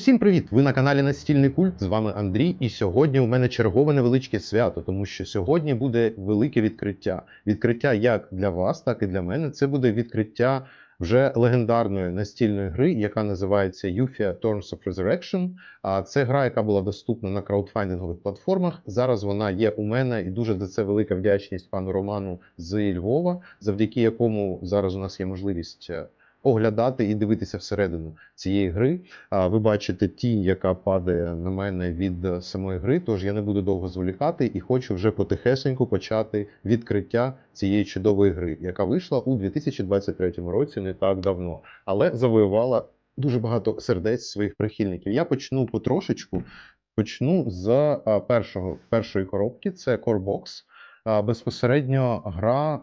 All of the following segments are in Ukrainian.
Усім привіт! Ви на каналі Настільний Культ. З вами Андрій. І сьогодні у мене чергове невеличке свято, тому що сьогодні буде велике відкриття. Відкриття як для вас, так і для мене. Це буде відкриття вже легендарної настільної гри, яка називається Yufia Thorns of Resurrection. А це гра, яка була доступна на краудфандингових платформах. Зараз вона є у мене, і дуже за це велика вдячність пану Роману з Львова, завдяки якому зараз у нас є можливість. Оглядати і дивитися всередину цієї гри. Ви бачите тінь, яка падає на мене від е, самої гри, тож я не буду довго зволікати і хочу вже потихесеньку почати відкриття цієї чудової гри, яка вийшла у 2023 році не так давно, але завоювала дуже багато сердець своїх прихильників. Я почну потрошечку. Почну з першого, першої коробки, це Core Box. А, Безпосередньо гра,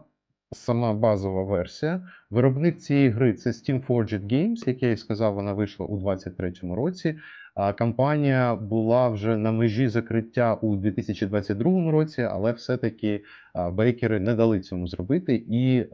сама базова версія. Виробник цієї гри це Steam Forged Games, як я і сказав, вона вийшла у 2023 році. А компанія була вже на межі закриття у 2022 році, але все-таки бейкери не дали цьому зробити і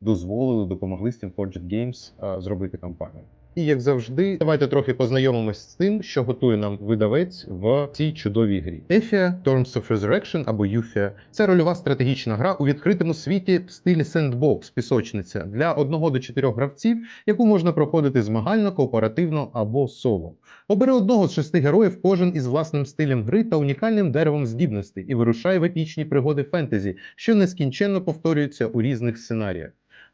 дозволили, допомогли Steam Forged Games зробити кампанію. І як завжди, давайте трохи познайомимось з тим, що готує нам видавець в цій чудовій грі. Ефія Storms of Resurrection або Юфія це рольова стратегічна гра у відкритому світі в стилі сендбокс, пісочниця для 1 до 4 гравців, яку можна проходити змагально, кооперативно або соло. Обери одного з шести героїв, кожен із власним стилем гри та унікальним деревом здібностей, і вирушай в епічні пригоди фентезі, що нескінченно повторюються у різних сценаріях.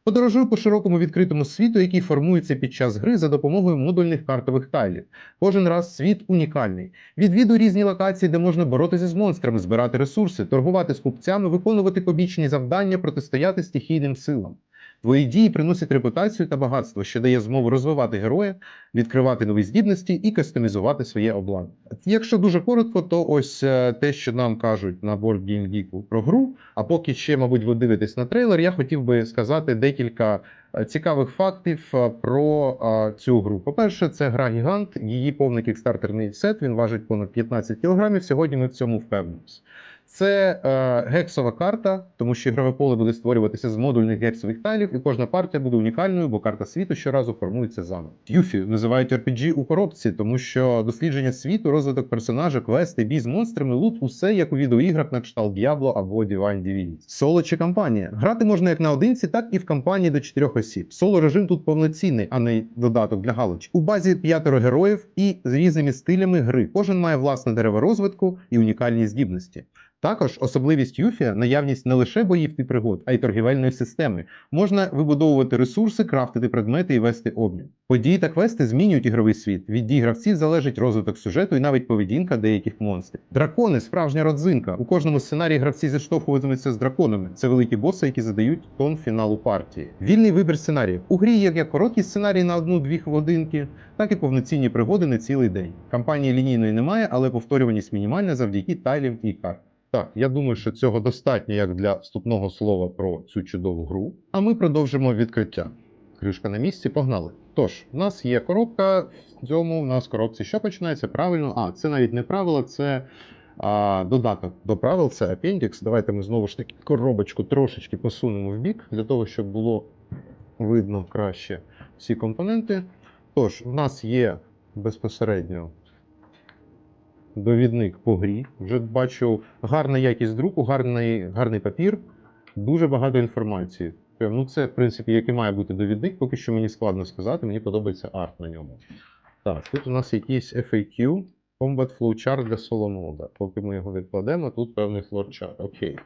Подорожуй по широкому відкритому світу, який формується під час гри за допомогою модульних картових тайлів. Кожен раз світ унікальний. Відвіду різні локації, де можна боротися з монстрами, збирати ресурси, торгувати з купцями, виконувати побічні завдання, протистояти стихійним силам. Твої дії приносять репутацію та багатство, що дає змогу розвивати героя, відкривати нові здібності і кастомізувати своє обладнання. Якщо дуже коротко, то ось е, те, що нам кажуть на Board Game Geek про гру. А поки ще, мабуть, ви дивитесь на трейлер, я хотів би сказати декілька е, цікавих фактів е, про цю гру. По-перше, це гра Гігант, її повний кікстартерний сет, він важить понад 15 кг. Сьогодні ми в цьому впевнимось. Це е, гексова карта, тому що ігрове поле буде створюватися з модульних гексових тайлів, і кожна партія буде унікальною, бо карта світу щоразу формується заново. Юфі називають RPG у коробці, тому що дослідження світу, розвиток персонажа, квести, бій з монстрами, лут усе як у відеоіграх на кшталт Diablo або Divine Divinity. Соло чи кампанія. Грати можна як наодинці, так і в кампанії до 4 осіб. Соло режим тут повноцінний, а не додаток для галочки. У базі п'ятеро героїв і з різними стилями гри. Кожен має власне дерево розвитку і унікальні здібності. Також особливість Юфія наявність не лише боїв і пригод, а й торгівельної системи. Можна вибудовувати ресурси, крафтити предмети і вести обмін. Події та квести змінюють ігровий світ. Від дій гравців залежить розвиток сюжету і навіть поведінка деяких монстрів. Дракони справжня родзинка. У кожному сценарії гравці зіштовхуватимуться з драконами. Це великі боси, які задають тон фіналу партії. Вільний вибір сценаріїв. У грі є як короткі сценарії на одну-дві годинки, так і повноцінні пригоди на цілий день. Кампанії лінійної немає, але повторюваність мінімальна завдяки тайлів і карт. Так, я думаю, що цього достатньо як для вступного слова про цю чудову гру. А ми продовжимо відкриття. Кришка на місці, погнали. Тож, у нас є коробка. В цьому у нас в коробці що починається? Правильно. А, це навіть не правило, це а, додаток до правил, це апендікс. Давайте ми знову ж таки коробочку трошечки посунемо в бік, для того, щоб було видно краще всі компоненти. Тож, у нас є безпосередньо довідник по грі. Вже бачу гарна якість друку, гарний, гарний папір, дуже багато інформації. Прям, Ну, це, в принципі, як і має бути довідник, поки що мені складно сказати, мені подобається арт на ньому. Так, тут у нас якийсь FAQ, Combat Flowchart для солонода. Поки ми його відкладемо, тут певний флорчарт. Окей.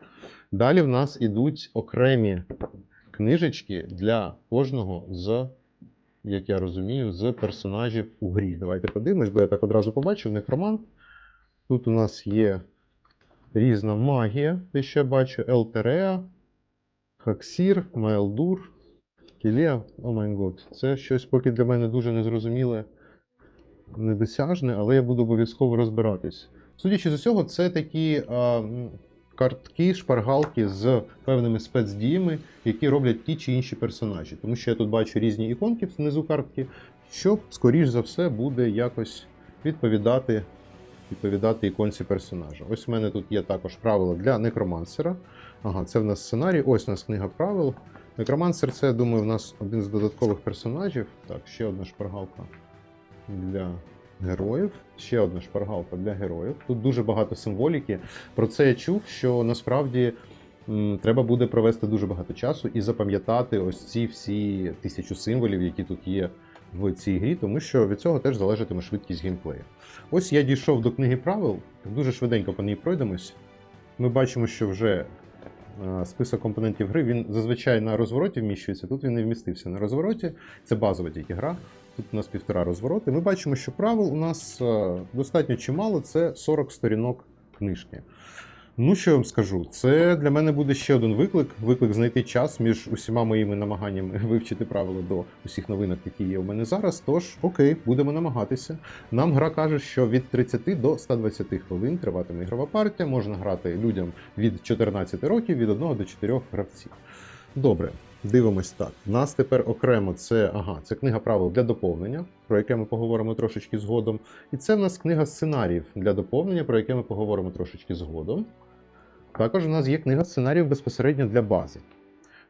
Далі в нас ідуть окремі книжечки для кожного з, як я розумію, з персонажів у грі. Давайте подивимось, бо я так одразу побачив, некромант. Тут у нас є різна магія, де ще бачу Елтереа, Хаксір, Майлдур, Кілія. О май год. Це щось поки для мене дуже незрозуміле, недосяжне, але я буду обов'язково розбиратись. Судячи з усього, це такі а, картки, шпаргалки з певними спецдіями, які роблять ті чи інші персонажі. Тому що я тут бачу різні іконки внизу картки, що, скоріш за все, буде якось відповідати відповідати іконці персонажа. Ось у мене тут є також правила для некромансера. Ага, це в нас сценарій. Ось у нас книга правил. Некромансер це, я думаю, в нас один з додаткових персонажів. Так, ще одна шпаргалка для героїв. Ще одна шпаргалка для героїв. Тут дуже багато символіки. Про це я чув, що насправді треба буде провести дуже багато часу і запам'ятати ось ці всі тисячу символів, які тут є в цій грі, тому що від цього теж залежатиме швидкість геймплею. Ось я дійшов до книги правил, дуже швиденько по ній пройдемось. Ми бачимо, що вже е, список компонентів гри він зазвичай на розвороті вміщується. Тут він не вмістився на розвороті. Це базова тільки гра. Тут у нас півтора розвороти. Ми бачимо, що правил у нас е, достатньо чимало, це 40 сторінок книжки. Ну, що я вам скажу, це для мене буде ще один виклик. Виклик знайти час між усіма моїми намаганнями вивчити правила до усіх новинок, які є у мене зараз. Тож, окей, будемо намагатися. Нам гра каже, що від 30 до 120 хвилин триватиме ігрова партія. Можна грати людям від 14 років, від 1 до 4 гравців. Добре, дивимось так. Нас тепер окремо це, ага, це книга правил для доповнення, про яке ми поговоримо трошечки згодом. І це в нас книга сценаріїв для доповнення, про яке ми поговоримо трошечки згодом. Також у нас є книга сценаріїв безпосередньо для бази.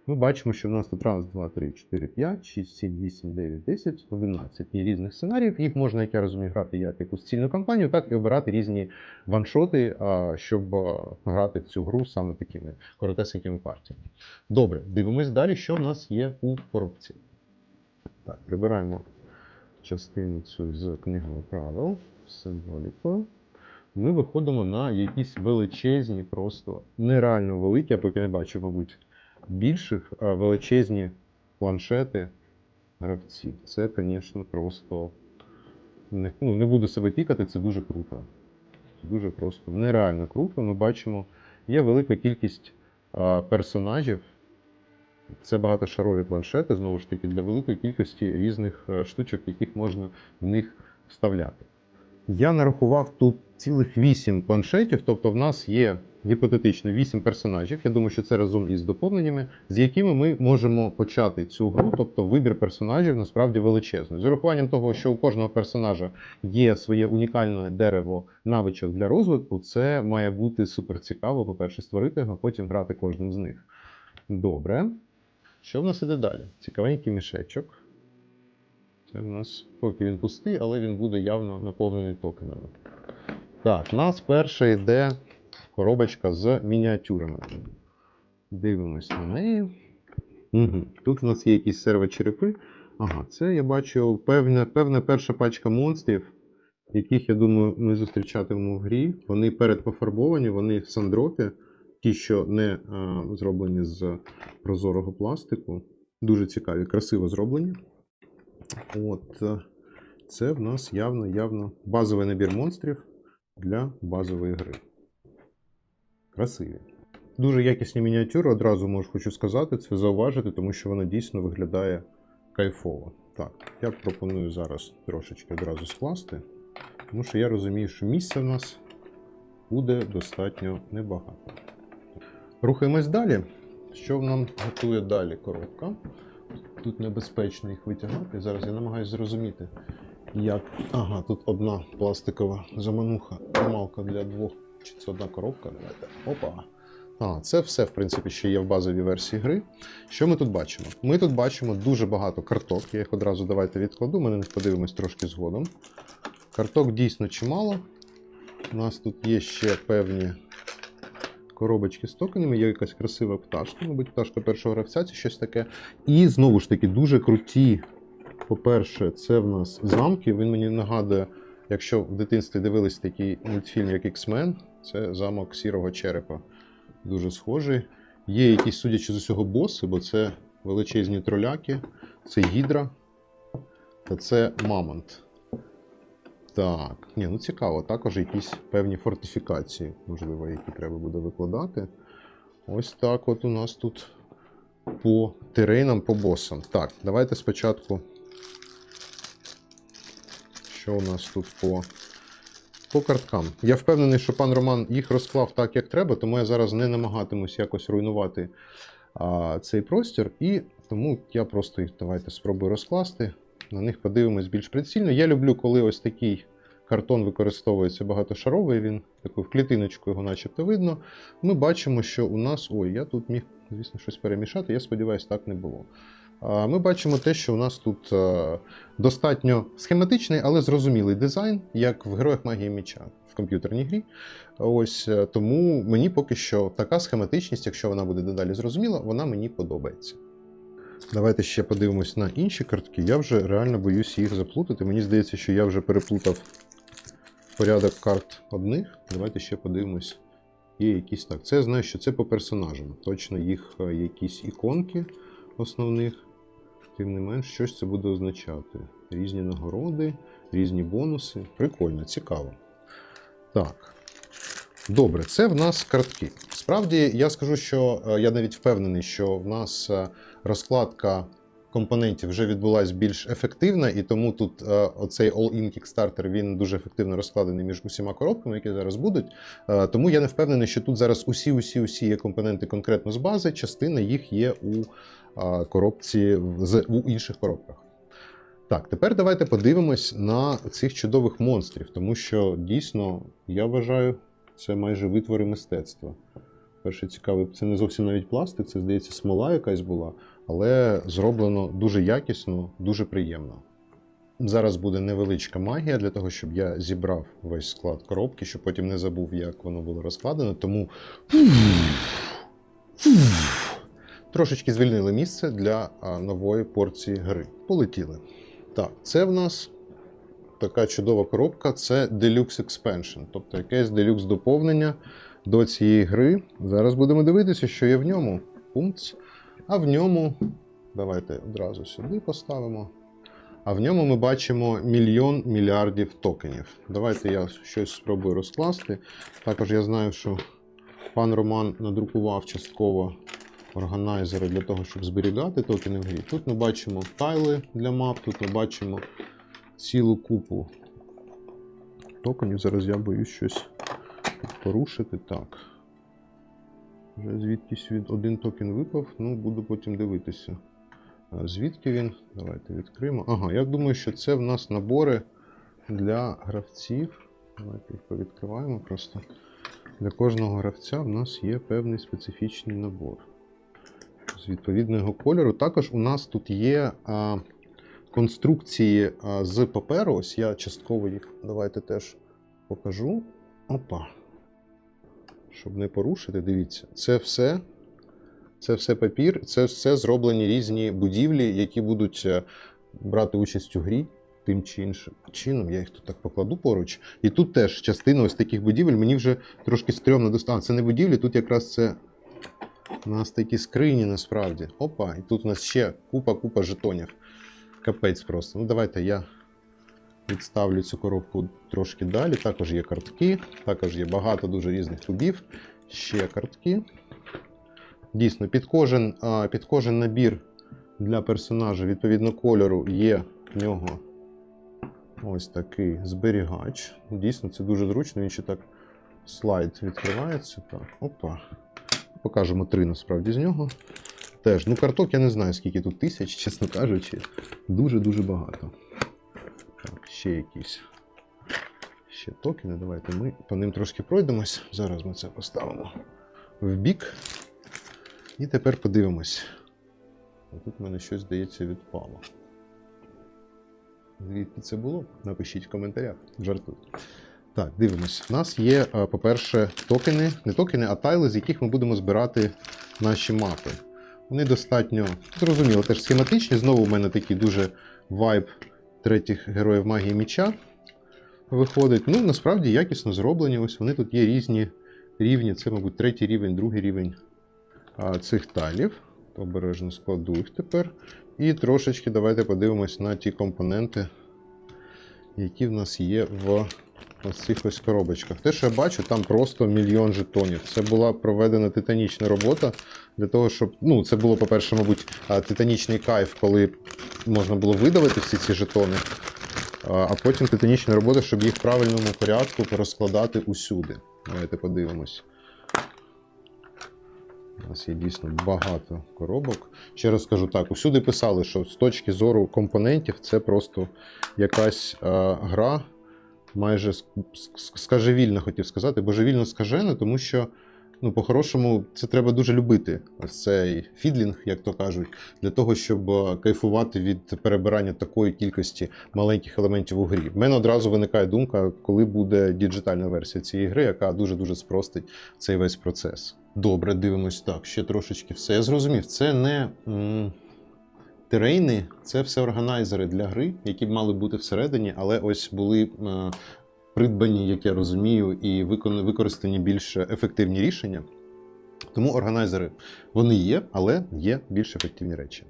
Ми бачимо, що в нас тут раз, два, три, чотири, п'ять, шість, сім, вісім, дев'ять, десять, одинадцять є різних сценаріїв. Їх можна, як я розумію, грати як якусь цільну кампанію, так і обирати різні ваншоти, щоб грати цю гру саме такими коротесенькими партіями. Добре, дивимось далі, що в нас є у коробці. Так, прибираємо частину цю з книгою правил, з символікою. Ми виходимо на якісь величезні, просто нереально великі, я поки не бачу, мабуть, більших, величезні планшети гравців. Це, звісно, просто не, ну, не буду себе пікати, це дуже круто. Дуже просто нереально круто. Ми бачимо, є велика кількість а, персонажів. Це багатошарові планшети, знову ж таки, для великої кількості різних е, штучок, яких можна в них вставляти. Я нарахував тут цілих 8 планшетів, тобто в нас є гіпотетично 8 персонажів. Я думаю, що це разом із доповненнями, з якими ми можемо почати цю гру. Тобто вибір персонажів насправді величезний. З урахуванням того, що у кожного персонажа є своє унікальне дерево навичок для розвитку, це має бути супер цікаво, по-перше, створити його, а потім грати кожним з них. Добре. Що в нас іде далі? Цікавенький мішечок. Це в нас поки він пустий, але він буде явно наповнений токенами. Так, у нас перша йде коробочка з мініатюрами. Дивимось на неї. Угу. Тут у нас є якісь сервочерепи. Ага, це я бачу певна, певна перша пачка монстрів, яких, я думаю, ми зустрічатимемо в грі. Вони передпофарбовані, вони сандроти, ті, що не а, зроблені з прозорого пластику. Дуже цікаві, красиво зроблені. От е, це в нас явно, явно базовий набір монстрів для базової гри. Красиві. Дуже якісні мініатюри, одразу можу хочу сказати, це зауважити, тому що воно дійсно виглядає кайфово. Так, я пропоную зараз трошечки одразу скласти, тому що я розумію, що місця в нас буде достатньо небагато. Рухаємось далі. Що нам готує далі коробка? Тут небезпечно їх витягати. Зараз я намагаюся зрозуміти, як. Ага, тут одна пластикова замануха, трималка для двох. Чи це одна коробка? Давайте. Опа. А, це все, в принципі, ще є в базовій версії гри. Що ми тут бачимо? Ми тут бачимо дуже багато карток. Я їх одразу давайте відкладу, ми на них подивимось трошки згодом. Карток дійсно чимало. У нас тут є ще певні коробочки з токенами, є якась красива пташка, мабуть, пташка першого гравця, це щось таке. І знову ж таки, дуже круті. По-перше, це в нас замки. Він мені нагадує, якщо в дитинстві дивились такий мультфільм, як X-Men, це замок сірого черепа. Дуже схожий. Є якісь, судячи з усього, боси, бо це величезні троляки, це гідра та це мамонт. Так, ні, ну цікаво, також якісь певні фортифікації, можливо, які треба буде викладати. Ось так от у нас тут по терейнам, по босам. Так, давайте спочатку. Що у нас тут по, по карткам? Я впевнений, що пан Роман їх розклав так, як треба, тому я зараз не намагатимусь якось руйнувати а, цей простір. І тому я просто їх давайте спробую розкласти. На них подивимось більш прицільно. Я люблю, коли ось такий картон використовується багатошаровий, він таку в клітиночку його начебто видно. Ми бачимо, що у нас. Ой, я тут міг, звісно, щось перемішати. Я сподіваюся, так не було. ми бачимо те, що у нас тут е, достатньо схематичний, але зрозумілий дизайн, як в героях магії меча в комп'ютерній грі. Ось е, тому мені поки що така схематичність, якщо вона буде дедалі зрозуміла, вона мені подобається. Давайте ще подивимось на інші картки. Я вже реально боюсь їх заплутати. Мені здається, що я вже переплутав порядок карт одних. Давайте ще подивимось. Є якісь так. Це я знаю, що це по персонажам. Точно їх е, якісь іконки основних. Тим не менш, щось це буде означати. Різні нагороди, різні бонуси. Прикольно, цікаво. Так. Добре, це в нас картки. Справді, я скажу, що е, я навіть впевнений, що в нас е, розкладка компонентів вже відбулась більш ефективна, і тому тут е, оцей All-in Kickstarter він дуже ефективно розкладений між усіма коробками, які зараз будуть. Е, Тому я не впевнений, що тут зараз усі, усі, усі є компоненти конкретно з бази. Частина їх є у е, коробці з у інших коробках. Так, тепер давайте подивимось на цих чудових монстрів, тому що дійсно я вважаю, це майже витвори мистецтва. Перше цікаве, це не зовсім навіть пластик, це здається смола якась була, але зроблено дуже якісно, дуже приємно. Зараз буде невеличка магія для того, щоб я зібрав весь склад коробки, щоб потім не забув, як воно було розкладено. Тому трошечки звільнили місце для нової порції гри. Полетіли. Так, це в нас така чудова коробка це Deluxe Expansion, тобто якесь Deluxe доповнення до цієї гри. Зараз будемо дивитися, що є в ньому. Пункт. А в ньому, давайте одразу сюди поставимо. А в ньому ми бачимо мільйон мільярдів токенів. Давайте я щось спробую розкласти. Також я знаю, що пан Роман надрукував частково органайзери для того, щоб зберігати токени в грі. Тут ми бачимо тайли для мап, тут ми бачимо цілу купу токенів. Зараз я боюсь щось порушити. Так. Вже звідкись від один токен випав, ну буду потім дивитися. Звідки він? Давайте відкриємо. Ага, я думаю, що це в нас набори для гравців. Давайте їх повідкриваємо просто. Для кожного гравця в нас є певний специфічний набор з відповідного кольору. Також у нас тут є а, конструкції а, з паперу. Ось я частково їх давайте теж покажу. Опа. Щоб не порушити, дивіться, це все. Це все папір, це все зроблені різні будівлі, які будуть е, брати участь у грі тим чи іншим чином. Я їх тут так покладу поруч. І тут теж частина ось таких будівель мені вже трошки стрьомно достало. Це не будівлі, тут якраз це у нас такі скрині насправді. Опа, і тут у нас ще купа-купа жетонів. Капець просто. Ну давайте я відставлю цю коробку трошки далі. Також є картки, також є багато дуже різних кубів. Ще картки. Дійсно, під кожен, під кожен набір для персонажа відповідно кольору є в нього ось такий зберігач. Дійсно, це дуже зручно. Він ще так слайд відкривається. Так, опа. Покажемо три насправді з нього. Теж, ну карток я не знаю, скільки тут тисяч, чесно кажучи. Дуже-дуже багато. Ще якісь. Ще токени. Давайте ми по ним трошки пройдемось. Зараз ми це поставимо в бік. І тепер подивимось. Тут в мене щось, здається, відпало. Звідки це було? Напишіть в коментарях. Жартую. Так, дивимось. У нас є, е, по-перше, токени, не токени, а тайли, з яких ми будемо збирати наші мапи. Вони достатньо, зрозуміло, теж схематичні. Знову в мене такий дуже вайб третіх героїв магії міча виходить. Ну, насправді якісно зроблені. Ось вони тут є різні рівні. Це, мабуть, третій рівень, другий рівень цих тайлів. Обережно складу їх тепер. І трошечки давайте подивимось на ті компоненти, які в нас є в ось цих ось коробочках. Те, що я бачу, там просто мільйон жетонів. Це була проведена титанічна робота для того, щоб. Ну, це було, по-перше, мабуть, титанічний кайф, коли можна було видавити всі ці жетони. А потім титанічна робота, щоб їх в правильному порядку порозкладати усюди. Давайте подивимось. У нас є дійсно багато коробок. Ще раз скажу так: усюди писали, що з точки зору компонентів це просто якась е, гра, майже ск- ск- скажевільна, хотів сказати, божевільно скажена, тому що Ну, по-хорошому, це треба дуже любити ось цей фідлінг, як то кажуть, для того, щоб е, кайфувати від перебирання такої кількості маленьких елементів у грі. В мене одразу виникає думка, коли буде діджитальна версія цієї гри, яка дуже-дуже спростить цей весь процес. Добре, дивимось так, ще трошечки все. Я зрозумів, це не. Терейни це все органайзери для гри, які б мали бути всередині, але ось були е, придбані, як я розумію, і використані більш ефективні рішення. Тому органайзери вони є, але є більш ефективні речі.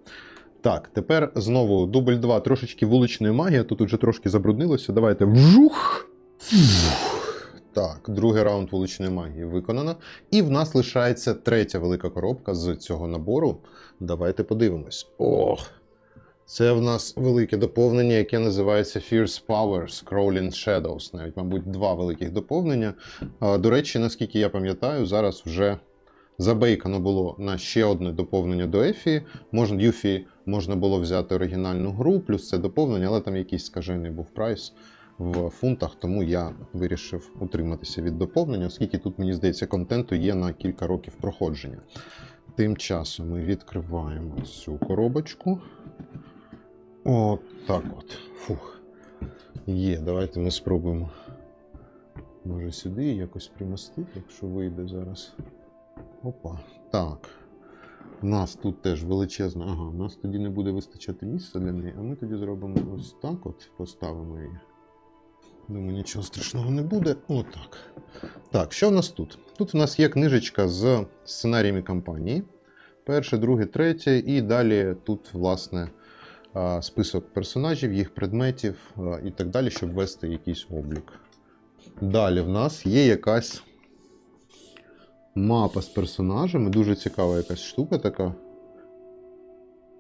Так, тепер знову дубль 2, трошечки вуличної магії. Тут вже трошки забруднилося. Давайте вжух. Так, другий раунд вуличної магії виконано. І в нас лишається третя велика коробка з цього набору. Давайте подивимось. Ох! Це в нас велике доповнення, яке називається Fierce Power Scrolling Shadows. Навіть, мабуть, два великих доповнення. До речі, наскільки я пам'ятаю, зараз вже забейкано було на ще одне доповнення до Ефі. Можна Юфі можна було взяти оригінальну гру, плюс це доповнення, але там якийсь скажений був прайс в фунтах, тому я вирішив утриматися від доповнення, оскільки тут, мені здається, контенту є на кілька років проходження. Тим часом ми відкриваємо цю коробочку. От так от. Фух. Є, давайте ми спробуємо. Може сюди якось примостити, якщо вийде зараз. Опа. Так. У нас тут теж величезна. Ага, у нас тоді не буде вистачати місця для неї, а ми тоді зробимо ось так от, поставимо її. Думаю, нічого страшного не буде. Отак. Так, що в нас тут? Тут в нас є книжечка з сценаріями кампанії. Перше, друге, третє, і далі тут, власне, список персонажів, їх предметів і так далі, щоб ввести якийсь облік. Далі в нас є якась мапа з персонажами. Дуже цікава якась штука така.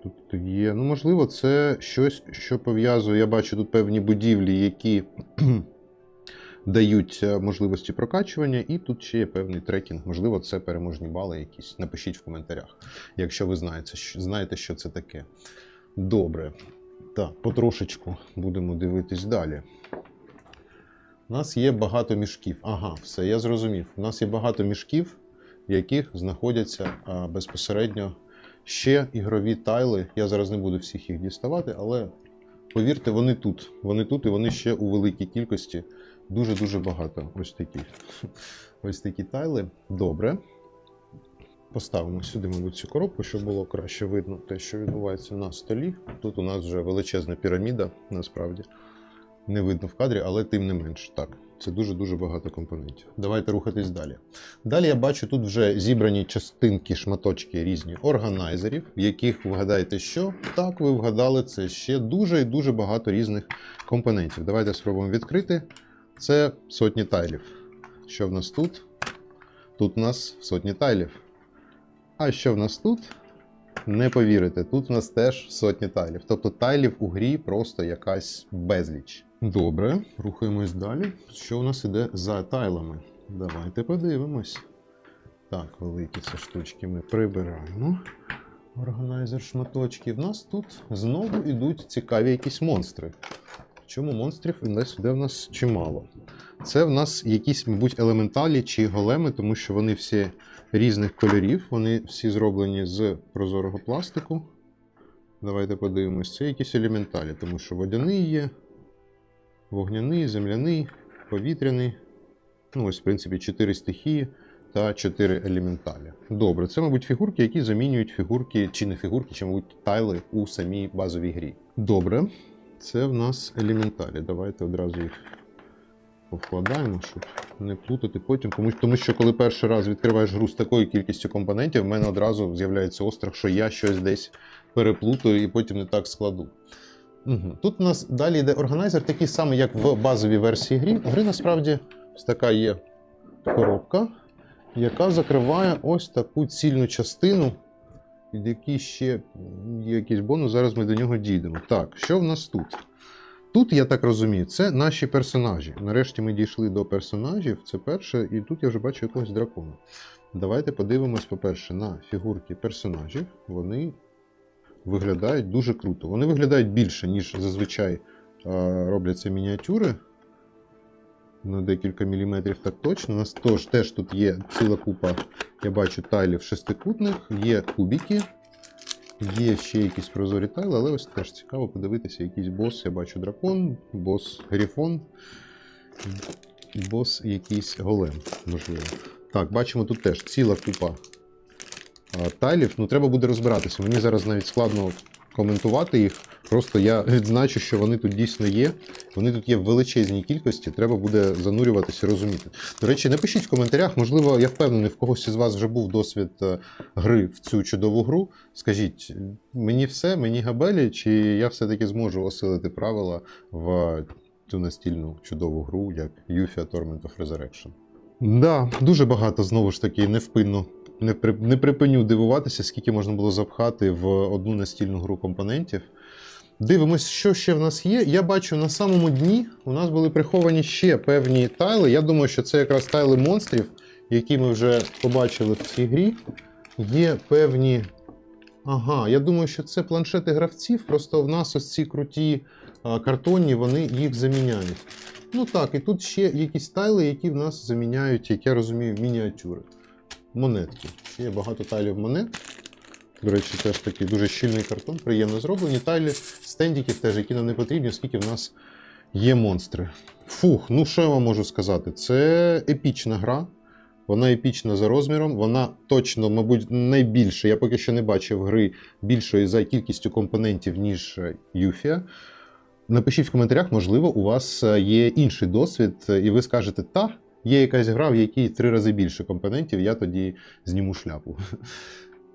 Тут є. Ну, можливо, це щось, що пов'язує. Я бачу тут певні будівлі, які дають е, можливості прокачування, і тут ще є певний трекінг. Можливо, це переможні бали якісь. Напишіть в коментарях, якщо ви знаєте, що- знаєте, що це таке. Добре. Так, потрошечку будемо дивитись далі. У нас є багато мішків. Ага, все, я зрозумів. У нас є багато мішків, в яких знаходяться а, безпосередньо ще ігрові тайли. Я зараз не буду всіх їх діставати, але повірте, вони тут. Вони тут і вони ще у великій кількості. Дуже-дуже багато. Ось такі. Ось такі тайли. Добре. Поставимо сюди, мабуть, цю коробку, щоб було краще видно те, що відбувається на столі. Тут у нас вже величезна піраміда, насправді. Не видно в кадрі, але тим не менш. Так, це дуже-дуже багато компонентів. Давайте рухатись далі. Далі я бачу тут вже зібрані частинки, шматочки різні органайзерів, в яких вгадаєте, що так, ви вгадали це ще дуже і дуже багато різних компонентів. Давайте спробуємо відкрити. Це сотні тайлів. Що в нас тут? Тут у нас сотні тайлів. А що в нас тут? Не повірите, тут в нас теж сотні тайлів. Тобто тайлів у грі просто якась безліч. Добре, рухаємось далі. Що у нас іде за тайлами? Давайте подивимось. Так, великі ці штучки ми прибираємо. Органайзер шматочки. В нас тут знову йдуть цікаві якісь монстри. Чому монстрів іде в нас чимало? Це в нас якісь, мабуть, елементалі чи големи, тому що вони всі різних кольорів, вони всі зроблені з прозорого пластику. Давайте подивимось. Це якісь елементалі, тому що водяний є, вогняний, земляний, повітряний. Ну, ось, в принципі, 4 стихії та 4 елементалі. Добре, це, мабуть, фігурки, які замінюють фігурки, чи не фігурки, чи, мабуть, тайли у самій базовій грі. Добре, це в нас елементалі. Давайте одразу їх повкладаємо, щоб не плутати потім. Тому, тому що коли перший раз відкриваєш гру з такою кількістю компонентів, в мене одразу з'являється острах, що я щось десь переплутаю і потім не так складу. Угу. Тут у нас далі йде органайзер, такий самий, як в базовій версії гри. Гри насправді ось така є коробка, яка закриває ось таку цільну частину, під якій ще є якийсь бонус. Зараз ми до нього дійдемо. Так, що в нас тут? Тут, я так розумію, це наші персонажі. Нарешті ми дійшли до персонажів. Це перше, і тут я вже бачу якогось дракона. Давайте подивимось, по-перше, на фігурки персонажів. Вони виглядають дуже круто. Вони виглядають більше, ніж зазвичай робляться мініатюри. на декілька міліметрів так точно. У нас тож, теж тут є ціла купа, я бачу, тайлів шестикутних, є кубики, є ще якісь прозорі тайли, але ось теж цікаво подивитися, якийсь бос. Я бачу дракон, бос гріфон, бос якийсь голем, можливо. Так, бачимо тут теж ціла купа тайлів. Ну, треба буде розбиратися. Мені зараз навіть складно коментувати їх. Просто я відзначу, що вони тут дійсно є. Вони тут є в величезній кількості, треба буде занурюватися розуміти. До речі, напишіть в коментарях, можливо, я впевнений, в когось із вас вже був досвід е, гри в цю чудову гру. Скажіть, мені все, мені габелі, чи я все-таки зможу осилити правила в цю настільну чудову гру, як Yuffie Torment of Resurrection? Да, дуже багато знову ж таки невпинно. Не, при, не припиню дивуватися, скільки можна було запхати в одну настільну гру компонентів. Дивимось, що ще в нас є. Я бачу на самому дні у нас були приховані ще певні тайли. Я думаю, що це якраз тайли монстрів, які ми вже побачили в цій грі. Є певні. Ага, я думаю, що це планшети гравців. Просто в нас ось ці круті картонні, вони їх заміняють. Ну так, і тут ще якісь тайли, які в нас заміняють, як я розумію, мініатюри. Монетки. Є багато тайлів монет. До речі, теж такий дуже щільний картон, приємно зроблені. Тайлі стендіків теж, які нам не потрібні, оскільки в нас є монстри. Фух, ну що я вам можу сказати? Це епічна гра. Вона епічна за розміром, вона точно, мабуть, найбільше. Я поки що не бачив гри більшої за кількістю компонентів, ніж Юфія. Напишіть в коментарях, можливо, у вас е, є інший досвід, е, і ви скажете, та, є якась гра, в якій три рази більше компонентів, я тоді зніму шляпу.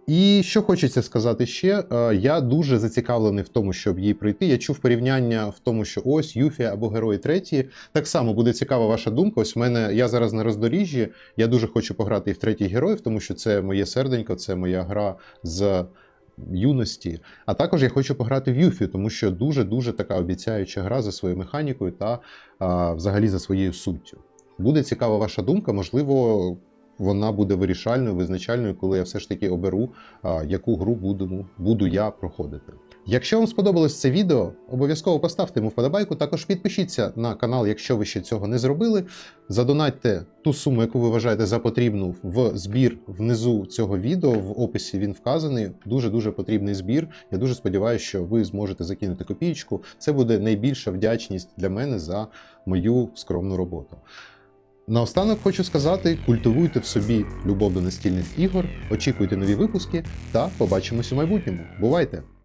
І що хочеться сказати ще, е, я дуже зацікавлений в тому, щоб їй пройти. Я чув порівняння в тому, що ось Юфія або Герої треті. Так само буде цікава ваша думка. Ось в мене я зараз на роздоріжжі. Я дуже хочу пограти і в третій героїв, тому що це моє серденько, це моя гра з юності. А також я хочу пограти в Юфі, тому що дуже дуже така обіцяюча гра за своєю механікою та а, взагалі за своєю суттю. Буде цікава ваша думка, можливо. Вона буде вирішальною, визначальною, коли я все ж таки оберу, яку гру буду, буду я проходити. Якщо вам сподобалось це відео, обов'язково поставте йому вподобайку. Також підпишіться на канал, якщо ви ще цього не зробили. Задонатьте ту суму, яку ви вважаєте за потрібну в збір внизу цього відео. В описі він вказаний. Дуже дуже потрібний збір. Я дуже сподіваюся, що ви зможете закинути копієчку. Це буде найбільша вдячність для мене за мою скромну роботу. Наостанок хочу сказати: культивуйте в собі любов до настільних ігор, очікуйте нові випуски та побачимось у майбутньому. Бувайте!